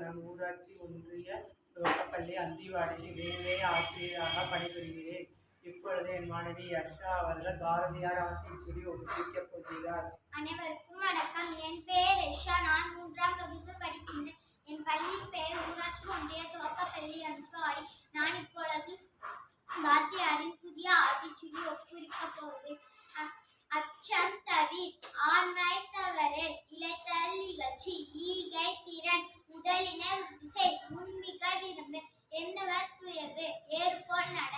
நான் ஊராட்சி ஒன்றிய துவக்கப்பள்ளி அந்திவாடியில் இடைநிலை ஆசிரியராக பணிபுரிகிறேன். இப்பொழுது என் மாணவி அஷ்ரா அவர்கள் பாரதியார் ஆத்திச்சுடி ஒப்புவிக்கப் போகிறார். அனைவருக்கும் வணக்கம். என் பெயர் நான் மூன்றாம் இனிது எண்ணுவர் துயது ஏறுபோல் நட.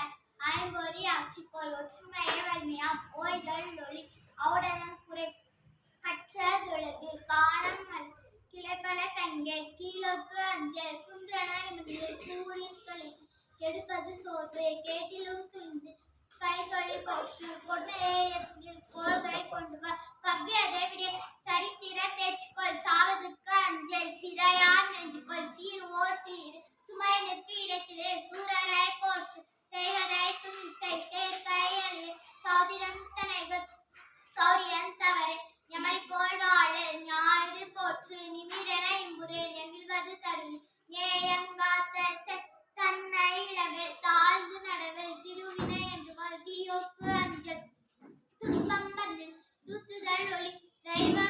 ஐம்பொறி ஆட்சிக்கோள் ஒற்றுமையே வலிமையாம் ஓய்தல் ஒளி அவுடனம் குறை கற்றதொழுது. காலம் கிளைப்பல தங்கே கீழோக்கு அஞ்சல் குன்றன நிமிந்து கூடி தொழிற்சி கெடுப்பது கேட்டிலும் துணிந்து கை தொழில் கொற்று கொடுமையே Amen.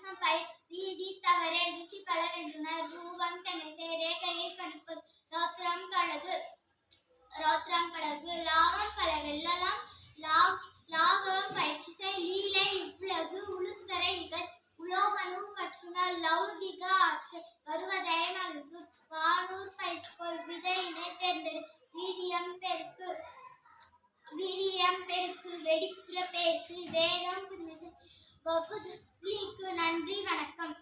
லௌகிக ஆட்சி வருவதை நல்கு வானூர் பயிற்சிக்கோள் விதையினை தேர்ந்தெடு வீரியம் பெருக்கு வீரியம் பெருக்கு வெடிப்புற பேசு வேதம் புரிசு நன்றி வணக்கம்.